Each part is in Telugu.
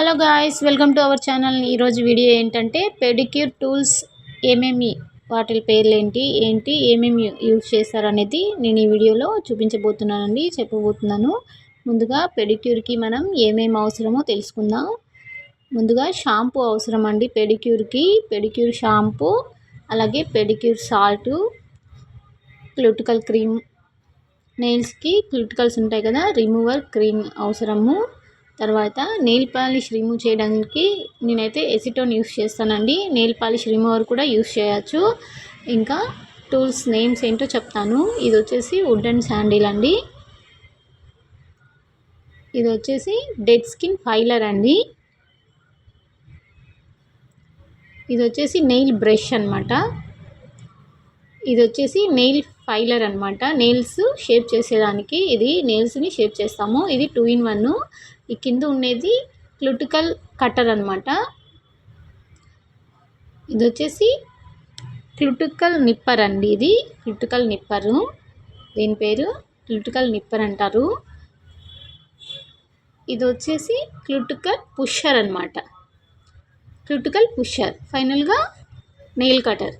Hello guys welcome to our channel. ఈరోజు వీడియో ఏంటంటే పెడిక్యూర్ టూల్స్ ఏమేమి వాటి పేర్లు ఏంటి ఏంటి ఏమేమి యూజ్ చేస్తారనేది నేను ఈ వీడియోలో చూపించబోతున్నానండి చెప్పబోతున్నాను. ముందుగా పెడిక్యూర్కి మనం ఏమేమి అవసరమో తెలుసుకుందాం. ముందుగా షాంపూ అవసరం అండి పెడిక్యూర్కి. పెడిక్యూర్ షాంపూ అలాగే పెడిక్యూర్ సాల్టు క్లూటికల్ క్రీమ్ నెయిల్స్కి క్లూటికల్స్ ఉంటాయి కదా రిమూవర్ క్రీమ్ అవసరము. తర్వాత నెయిల్ పాలిష్ రిమూవ్ చేయడానికి నేనైతే ఎసిటోన్ యూస్ చేస్తానండి. నెయిల్ పాలిష్ రిమూవర్ కూడా యూస్ చేయొచ్చు. ఇంకా టూల్స్ నేమ్స్ ఏంటో చెప్తాను. ఇది వచ్చేసి వుడ్ అండ్ శాండిల్ అండి. ఇది వచ్చేసి డెడ్ స్కిన్ ఫైలర్ అండి. ఇది వచ్చేసి నెయిల్ బ్రష్ అనమాట ఇది వచ్చేసి నెయిల్ ఫైలర్ అనమాట నెయిల్స్ షేప్ చేసేదానికి ఇది నెయిల్స్ని షేప్ చేస్తాము. ఇది టూ ఇన్ వన్. ఈ కింద ఉండేది క్లుటికల్ కట్టర్ అనమాట ఇది వచ్చేసి క్లుటికల్ నిప్పర్ అండి ఇది. క్లుటికల్ నిప్పరు. దీని పేరు క్లుటికల్ నిప్పర్ అంటారు. ఇది వచ్చేసి క్లుటికల్ పుషర్ అనమాట క్లుటికల్ పుషర్ ఫైనల్గా నెయిల్ కటర్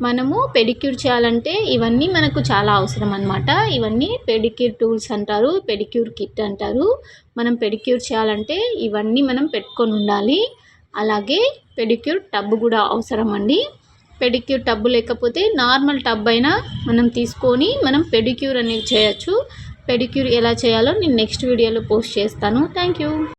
మనము పెడిక్యూర్ చేయాలంటే ఇవన్నీ మనకు చాలా అవసరం అనమాట ఇవన్నీ పెడిక్యూర్ టూల్స్ అంటారు పెడిక్యూర్ కిట్ అంటారు. మనం పెడిక్యూర్ చేయాలంటే ఇవన్నీ మనం పెట్టుకొని ఉండాలి. అలాగే పెడిక్యూర్ టబ్ కూడా అవసరం అండి. పెడిక్యూర్ టబ్బు లేకపోతే నార్మల్ టబ్ అయినా మనం తీసుకొని మనం పెడిక్యూర్ అనేది చేయొచ్చు. పెడిక్యూర్ ఎలా చేయాలో నేను నెక్స్ట్ వీడియోలో పోస్ట్ చేస్తాను. Thank you.